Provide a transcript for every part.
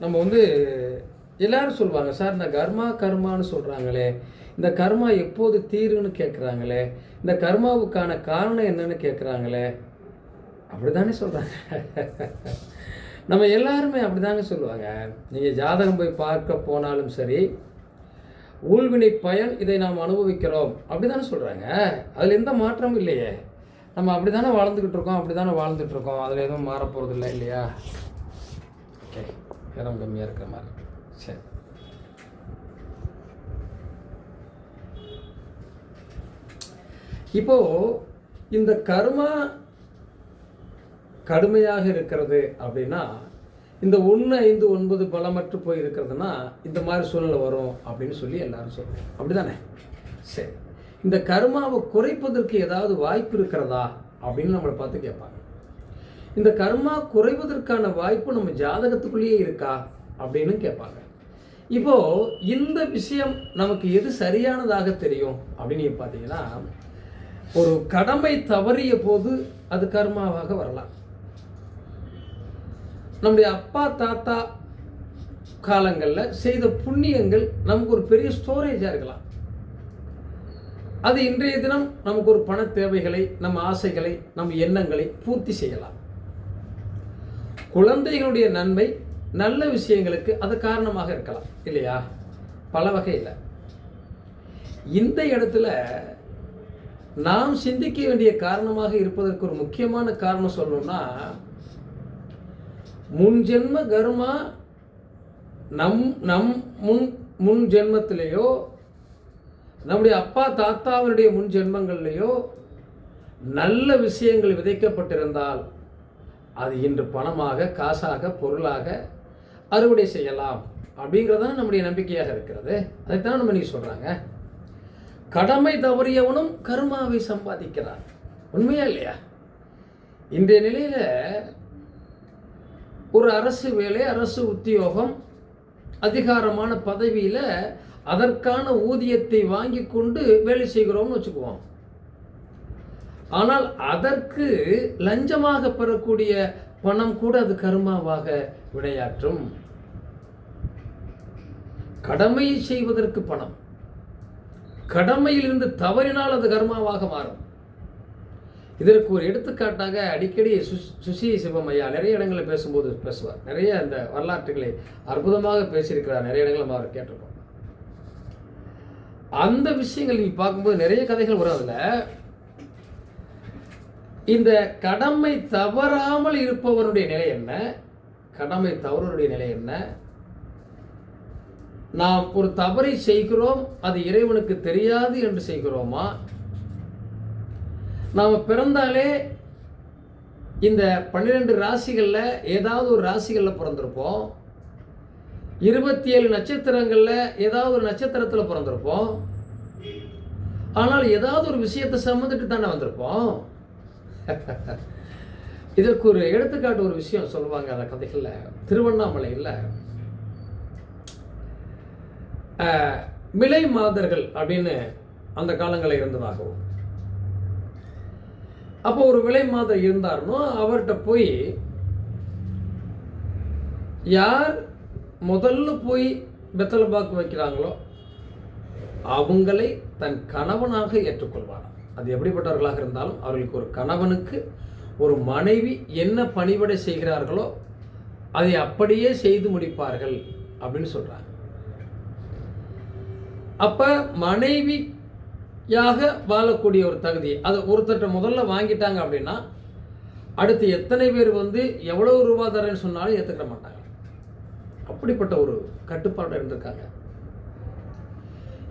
நம்ம வந்து எல்லாரும் சொல்லுவாங்க சார் இந்த கர்மா கர்மான்னு சொல்கிறாங்களே இந்த கர்மா எப்போது தீருன்னு கேட்குறாங்களே இந்த கர்மாவுக்கான காரணம் என்னன்னு கேட்குறாங்களே அப்படி தானே சொல்கிறாங்க நம்ம எல்லாருமே அப்படிதாங்க சொல்லுவாங்க. நீங்கள் ஜாதகம் போய் பார்க்க போனாலும் சரி ஊழ்வினை பயன் இதை நாம் அனுபவிக்கிறோம் அப்படிதானே சொல்கிறாங்க அதில் எந்த மாற்றமும் இல்லையே. நம்ம அப்படி தானே வாழ்ந்துக்கிட்டு இருக்கோம் அப்படி தானே வாழ்ந்துட்டுருக்கோம் அதில் எதுவும் மாறப்போகிறது இல்லை இல்லையா? ஓகே கனம் கம்மியாக இருக்கிற மாதிரி. சரி. இப்போ இந்த கர்மா கடுமையாக இருக்கிறது அப்படின்னா இந்த ஒன்று ஐந்து ஒன்பது பலமற்று போய் இருக்கிறதுனா இந்த மாதிரி சூழ்நிலை வரும் அப்படின்னு சொல்லி எல்லாரும் சொல்லுவோம் அப்படிதானே? சரி. இந்த கர்மாவை குறைப்பதற்கு ஏதாவது வாய்ப்பு இருக்கிறதா அப்படின்னு நம்மளை பார்த்து கேட்பாங்க. இந்த கர்மா குறைவதற்கான வாய்ப்பு நம்ம ஜாதகத்துக்குள்ளேயே இருக்கா அப்படின்னு கேட்பாங்க. இப்போ இந்த விஷயம் நமக்கு எது சரியானதாக தெரியும் அப்படின்னு பார்த்தீங்கன்னா ஒரு கடமை தவறிய போது அது கர்மாவாக வரலாம். நம்முடைய அப்பா தாத்தா காலங்களில் செய்த புண்ணியங்கள் நமக்கு ஒரு பெரிய ஸ்டோரேஜாக இருக்கலாம். அது இன்றைய தினம் நமக்கு ஒரு பண தேவைகளை நம்ம ஆசைகளை நம் எண்ணங்களை பூர்த்தி செய்யலாம். குழந்தைகளுடைய நன்மை நல்ல விஷயங்களுக்கு அது காரணமாக இருக்கலாம். இல்லையா? பல வகையில். இந்த இடத்துல நாம் சிந்திக்க வேண்டிய காரணமாக இருப்பதற்கு ஒரு முக்கியமான காரணம் சொல்லணும்னா முன் ஜென்ம கர்மா நம் நம் முன் முன் ஜென்மத்திலேயோ நம்முடைய அப்பா தாத்தாவினுடைய முன் ஜென்மங்கள்லேயோ நல்ல விஷயங்கள் விதைக்கப்பட்டிருந்தால் அது இன்று பணமாக காசாக பொருளாக அறுவடை செய்யலாம். அப்படிங்கிறதான நம்முடைய நம்பிக்கையாக இருக்கிறது. அதைத்தான் நம்ம நீ சொல்கிறாங்க கடமை தவறியவனும் கருமாவை சம்பாதிக்கிறான். உண்மையா இல்லையா? இன்றைய நிலையில் ஒரு அரசு வேலை அரசு உத்தியோகம் அதிகாரமான பதவியில் அதற்கான ஊதியத்தை வாங்கி கொண்டு வேலை செய்கிறோம்னு வச்சுக்குவோம். ஆனால் அதற்கு லஞ்சமாக பெறக்கூடிய பணம் கூட அது கர்மாவாக விளையாற்றும் கடமையை செய்வதற்கு பணம். கடமையிலிருந்து தவறினால் அது கர்மாவாக மாறும். இதற்கு ஒரு எடுத்துக்காட்டாக அடிக்கடி சுஷ் சுசி சிவமையா நிறைய இடங்களில் பேசும்போது பேசுவார். நிறைய அந்த வரலாற்றுகளை அற்புதமாக பேசியிருக்கிறார். நிறைய இடங்களில் நம்ம அவர் கேட்டிருக்கோம். அந்த விஷயங்கள் நீங்கள் பார்க்கும்போது நிறைய கதைகள் வரும் அதில். இந்த கடமை தவறாமல் இருப்பவருடைய நிலை என்ன? கடமை தவறுடைய நிலை என்ன? நாம் ஒரு தவறை செய்கிறோம் அது இறைவனுக்கு தெரியாது என்று செய்கிறோமா? நாம் பிறந்தாலே இந்த பன்னிரெண்டு ராசிகளில் ஏதாவது ஒரு ராசிகளில் பிறந்திருப்போம். இருபத்தி ஏழு நட்சத்திரங்களில் ஏதாவது ஒரு நட்சத்திரத்தில் பிறந்திருப்போம். ஆனால் ஏதாவது ஒரு விஷயத்தை சம்மந்துட்டு தானே வந்திருப்போம். இதற்கு ஒரு எடுத்துக்காட்டு ஒரு விஷயம் சொல்லுவாங்க அந்த கதைகளில். திருவண்ணாமலையில் அஹ், மிலை மாதர்கள் அப்படின்னு அந்த காலங்களில் இருந்ததாகவும். அப்போ ஒரு விலை மாதர் இருந்தார்னோ அவர்கிட்ட போய் யார் முதல்ல போய் வெத்தலை பாக்கு வைக்கிறாங்களோ அவங்களை தன் கணவனாக ஏற்றுக்கொள்வாராம். அது எப்படிப்பட்டவர்களாக இருந்தாலும் அவர்களுக்கு ஒரு கணவனுக்கு ஒரு மனைவி என்ன பணிபடை செய்கிறார்களோ அதை அப்படியே செய்து முடிப்பார்கள் அப்படின்னு சொல்கிறாங்க அப்போ மனைவியாக வாழக்கூடிய ஒரு தகுதி அதை ஒருத்தர்கிட்ட முதல்ல வாங்கிட்டாங்க அப்படின்னா அடுத்து எத்தனை பேர் வந்து எவ்வளோ ரூபா தரேன்னு சொன்னாலும் ஏற்றுக்கிட மாட்டாங்க. அப்படிப்பட்ட ஒரு கட்டுப்பாடு இருந்திருக்காங்க.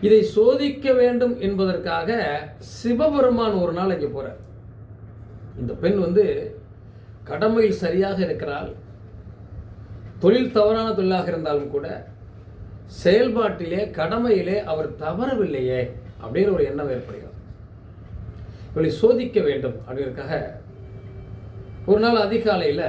இதை சோதிக்க வேண்டும் என்பதற்காக சிவபெருமான் ஒரு நாள் இங்கே போகிறார் இந்த பெண் வந்து கடமையில் சரியாக இருக்கிறாள். தொழில் தவறான தொழிலாக இருந்தாலும் கூட செயல்பாட்டிலே கடமையிலே அவர் தவறவில்லையே அப்படிங்கிற ஒரு எண்ணம் ஏற்படுகிறது. இவளை சோதிக்க வேண்டும் அப்படிங்கிறதுக்காக ஒரு நாள் அதிகாலையில்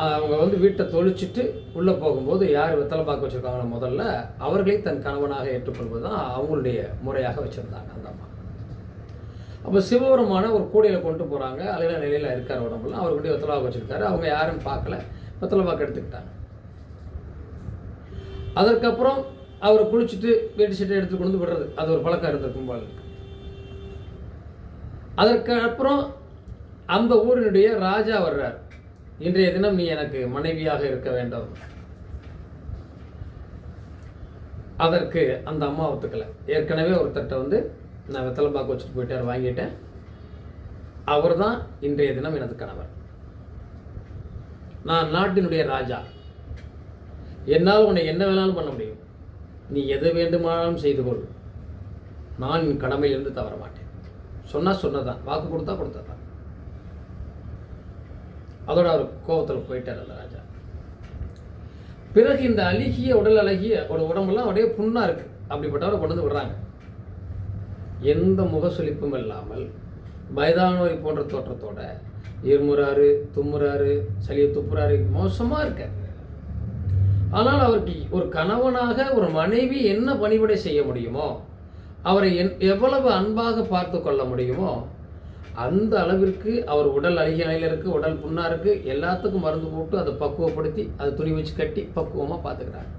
அவங்க வந்து வீட்டை தொழிச்சிட்டு உள்ளே போகும்போது யார் வெத்தலை பாக்கு வச்சுருக்காங்களோ முதல்ல அவர்களை தன் கணவனாக ஏற்றுக்கொள்வது தான் அவங்களுடைய முறையாக வச்சுருந்தாங்க அந்த அம்மா. அப்போ சிவபெருமான ஒரு கூடையில் கொண்டு போகிறாங்க அலையில நிலையில் இருக்கார் உடம்புல. அவர்கிட்ட வெத்தலை வச்சுருக்காரு. அவங்க யாரும் பார்க்கல. வெத்தலை பார்க்க எடுத்துக்கிட்டாங்க. அதற்கப்புறம் அவர் குளிச்சுட்டு வேட்டி சட்டை எடுத்து கொண்டு வந்து விடுறது. அது ஒரு பழக்கம் இருந்திருக்கும் போல அதற்கப்புறம் அந்த ஊரினுடைய ராஜா வர்றார். இன்றைய தினம் நீ எனக்கு மனைவியாக இருக்க வேண்டும். அதற்கு அந்த அம்மா ஒத்துக்கலை. ஏற்கனவே ஒருத்தர்கிட்ட வந்து நான் வெத்தலைப்பாக்கு வச்சுட்டு போயிட்டார் வாங்கிட்டேன். அவர் தான் இன்றைய தினம் எனது கணவர். நான் நாட்டினுடைய ராஜா. என்னால் உன்னை என்ன வேணாலும் பண்ண முடியும். நீ எது வேண்டுமானாலும் செய்து கொள். நான் என் கடமையிலிருந்து தவற மாட்டேன். சொன்னால் சொன்னதான். வாக்கு கொடுத்தா கொடுத்ததான். அதோட அவர் கோபத்தில் போயிட்டார் அந்த ராஜா. பிறகு இந்த அழுகிய உடல் அழகிய ஒரு உடம்பெல்லாம் அப்படியே புண்ணாக இருக்கு. அப்படிப்பட்டவரை கொண்டு வந்து விடுறாங்க. எந்த முகசுளிப்பும் இல்லாமல் வயதானவரை போன்ற தோற்றத்தோட இருமுறாரு தும்முறாரு சளியை துப்புறாரு மோசமாக இருக்க ஆனால் அவருக்கு ஒரு கணவனாக ஒரு மனைவி என்ன பணிவிடை செய்ய முடியுமோ அவரை என் எவ்வளவு அன்பாக பார்த்து கொள்ள முடியுமோ அந்த அளவிற்கு அவர் உடல் அழுகிய இருக்குது உடல் புண்ணாக இருக்குது எல்லாத்துக்கும் மருந்து போட்டு அதை பக்குவப்படுத்தி அதை துணி வச்சு கட்டி பக்குவமாக பார்த்துக்கிறார்.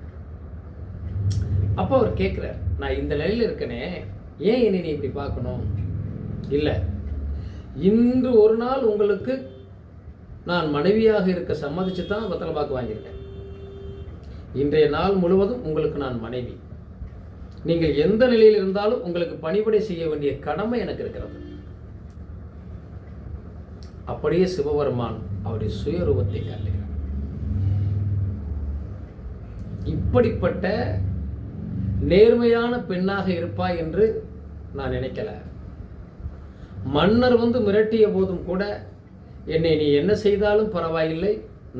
அப்போ அவர் கேட்குறார் நான் இந்த நிலையில் இருக்கனே ஏன் என்னை நீ இப்படி பார்க்கணும்? இல்லை இன்று ஒரு நாள் உங்களுக்கு நான் மனைவியாக இருக்க சம்மதிச்சு தான் வெத்தலை பார்க்க வாங்கியிருக்கேன். இன்றைய நாள் முழுவதும் உங்களுக்கு நான் மனைவி. நீங்கள் எந்த நிலையில் இருந்தாலும் உங்களுக்கு பணிபடை செய்ய வேண்டிய கடமை எனக்கு இருக்கிறது. அப்படியே சிவபெருமான் அவருடைய சுயரூபத்தை காட்டுகிறார். இப்படிப்பட்ட நேர்மையான பெண்ணாக இருப்பாய் என்று நான் நினைக்கல. மன்னர் வந்து மிரட்டிய போதும் கூட என்னை நீ என்ன செய்தாலும் பரவாயில்லை.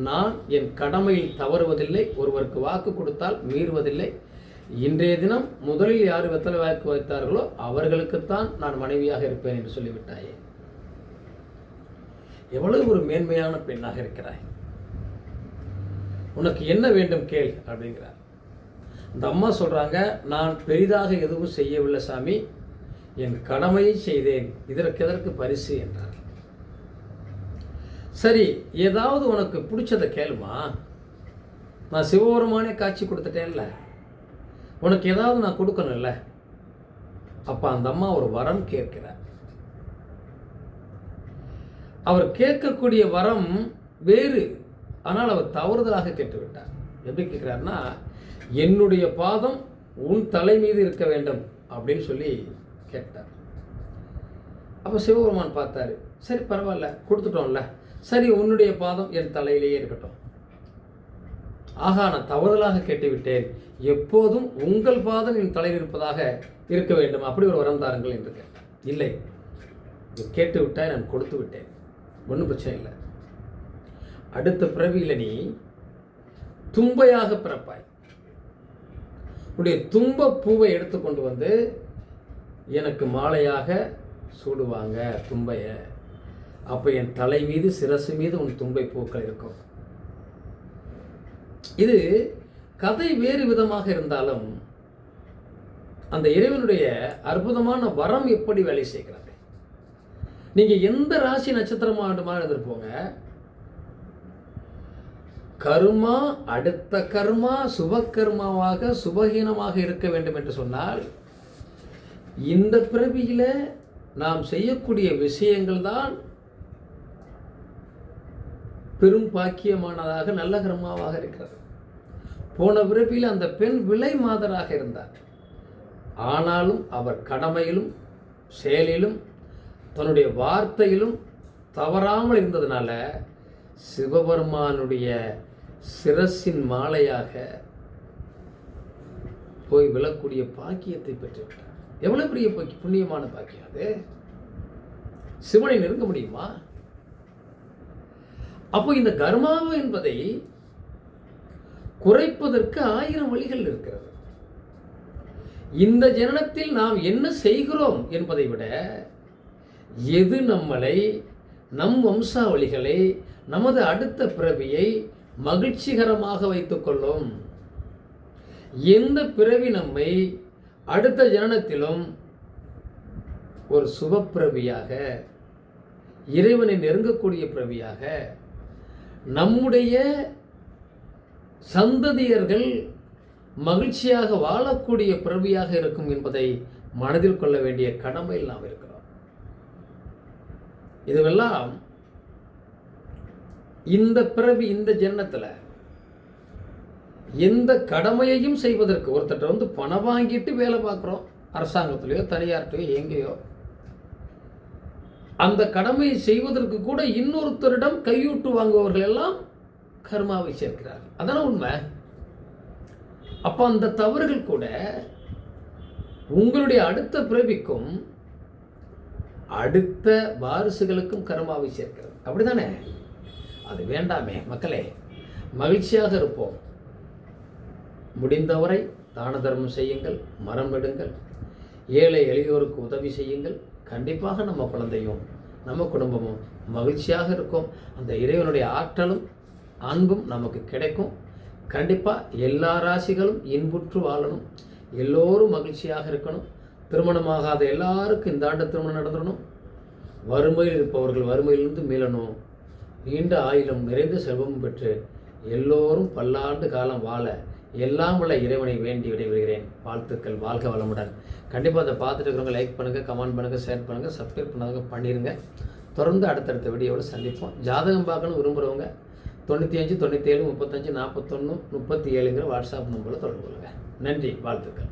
நான் என் கடமையில் தவறுவதில்லை. ஒருவருக்கு வாக்கு கொடுத்தால் மீறுவதில்லை. இன்றைய தினம் முதலில் யார் வெத்தலை வாக்கு வைத்தார்களோ அவர்களுக்குத்தான் நான் மனைவியாக இருப்பேன் என்று சொல்லிவிட்டாயே. எவ்வளவு ஒரு மேன்மையான பெண்ணாக இருக்கிறாய்? உனக்கு என்ன வேண்டும் கேள் அப்படிங்கிறார். அந்த அம்மா சொல்கிறாங்க நான் பெரிதாக எதுவும் செய்யவில்லை சாமி என் கடமையை செய்தேன் இதற்கு எதற்கு பரிசு என்றார். சரி ஏதாவது உனக்கு பிடிச்சதை கேளுமா? நான் சிவபெருமானே காட்சி கொடுத்துட்டேன்ல. உனக்கு ஏதாவது நான் கொடுக்கணும்ல? அப்போ அந்த அம்மா ஒரு வரம் கேட்கிறார். அவர் கேட்கக்கூடிய வரம் வேறு. ஆனால் அவர் தவறுதலாக கேட்டு விட்டார் எப்படி கேட்குறாருன்னா என்னுடைய பாதம் உன் தலை மீது இருக்க வேண்டும் அப்படின்னு சொல்லி கேட்டார். அப்போ சிவபெருமான் பார்த்தாரு. சரி பரவாயில்ல கொடுத்துட்டோம்ல. சரி உன்னுடைய பாதம் என் தலையிலேயே இருக்கட்டும். ஆகா நான் தவறுதலாக கேட்டுவிட்டேன். எப்போதும் உங்கள் பாதம் என் தலையில் இருப்பதாக இருக்க வேண்டும். அப்படி ஒரு வரம் தாருங்கள் என்று கேட்டார். இல்லை கேட்டு விட்டால் நான் கொடுத்து விட்டேன் ஒன்றும் பிரச்சனை இல்லை. அடுத்த பிறவியில் நீ தும்பையாக பிறப்பாய். உன்னுடைய தும்ப பூவை எடுத்து கொண்டு வந்து எனக்கு மாலையாக சூடுவாங்க தும்பையை. அப்போ என் தலை மீது சிரசு மீது உன் தும்பை பூக்கள் இருக்கும். இது கதை வேறு விதமாக இருந்தாலும் அந்த இறைவனுடைய அற்புதமான வரம் எப்படி வேலை செய்கிறது? நீங்க எந்த ராசி நட்சத்திரமா வேண்டுமா இருந்திருப்போங்க கர்மா அடுத்த கர்மா சுபகர்மாவாக சுபகீனமாக இருக்க வேண்டும் என்று சொன்னால் இந்த பிறவியில நாம் செய்யக்கூடிய விஷயங்கள் தான் பெரும் பாக்கியமானதாக நல்ல கர்மாவாக இருக்கிறது. போன பிறப்பில் அந்த பெண் விலை மாதராக இருந்தார். ஆனாலும் அவர் கடமையிலும் செயலிலும் தன்னுடைய வார்த்தையிலும் தவறாமல் இருந்ததுனால சிவபெருமானுடைய சிரசின் மாலையாக போய் விழக்கூடிய பாக்கியத்தை பெற்றுவிட்டார். எவ்வளவு பெரிய புண்ணியமான பாக்கியம் அது? சிவனை நெருங்க முடியுமா? அப்போ இந்த கர்மாவு என்பதை குறைப்பதற்கு ஆயிரம் வழிகள் இருக்கிறது. இந்த ஜனனத்தில் நாம் என்ன செய்கிறோம் என்பதை விட எது நம்மளை நம் வம்சாவளிகளை நமது அடுத்த பிறவியை மகிழ்ச்சிகரமாக வைத்துக்கொள்ளும் எந்த பிறவி நம்மை அடுத்த ஜனனத்திலும் ஒரு சுபப்பிரவியாக இறைவனை நெருங்கக்கூடிய பிறவியாக நம்முடைய சந்ததியர்கள் மகிழ்ச்சியாக வாழக்கூடிய பிறவியாக இருக்கும் என்பதை மனதில் கொள்ள வேண்டிய கடமையில் நாம் இருக்கிறோம். இதுவெல்லாம் இந்த பிறவி இந்த ஜென்னத்தில் எந்த கடமையையும் செய்வதற்கு ஒருத்தட்ட வந்து பணம் வாங்கிட்டு வேலை பார்க்குறோம். அரசாங்கத்திலேயோ தனியார்கிட்டையோ எங்கேயோ. அந்த கடமையை செய்வதற்கு கூட இன்னொருத்தரிடம் கையூட்டு வாங்குபவர்கள் எல்லாம் கர்மாவை சேர்க்கிறார் அதான உண்மை? அப்போ அந்த தவறுகள் கூட உங்களுடைய அடுத்த பிறவிக்கும் அடுத்த வாரிசுகளுக்கும் கர்மாவை சேர்க்கிறது. அப்படிதானே அது வேண்டாமே. மக்களே மகிழ்ச்சியாக இருப்போம். முடிந்தவரை தான தர்மம் செய்யுங்கள் மரம் விடுங்கள் ஏழை எளியோருக்கு உதவி செய்யுங்கள். கண்டிப்பாக நம்ம குழந்தையும் நம்ம குடும்பமும் மகிழ்ச்சியாக இருக்கும். அந்த இறைவனுடைய ஆற்றலும் அன்பும் நமக்கு கிடைக்கும். கண்டிப்பாக எல்லா ராசிகளும் இன்புற்று வாழணும். எல்லோரும் மகிழ்ச்சியாக இருக்கணும். திருமணமாகாத எல்லாருக்கும் இந்த ஆண்டு திருமணம் நடந்துடணும். வறுமையில் இருப்பவர்கள் வறுமையிலிருந்து மீளணும். நீண்ட ஆயிலும் நிறைந்த செல்வமும் பெற்று எல்லோரும் பல்லாண்டு காலம் வாழ எல்லாம் உள்ள இறைவனை வேண்டி விடைபெறுகிறேன். வாழ்த்துக்கள் வாழ்க வளமுடன். கண்டிப்பாக அதை பார்த்துட்டு இருக்கிறவங்க லைக் பண்ணுங்கள் கமெண்ட் பண்ணுங்கள் ஷேர் பண்ணுங்கள் சப்ஸ்கிரைப் பண்ணாதவங்க பண்ணிடுங்க தொடர்ந்து அடுத்தடுத்த வீடியோவில் சந்திப்போம். ஜாதகம் பார்க்கணும் விரும்புகிறவங்க தொண்ணூற்றி அஞ்சு தொண்ணூற்றி ஏழு முப்பத்தஞ்சு நாற்பத்தொன்று முப்பத்தி ஏழுங்கிற வாட்ஸ்அப் நம்பரில் தொடர்பு கொள்ளுங்கள் நன்றி வாழ்த்துக்கள்.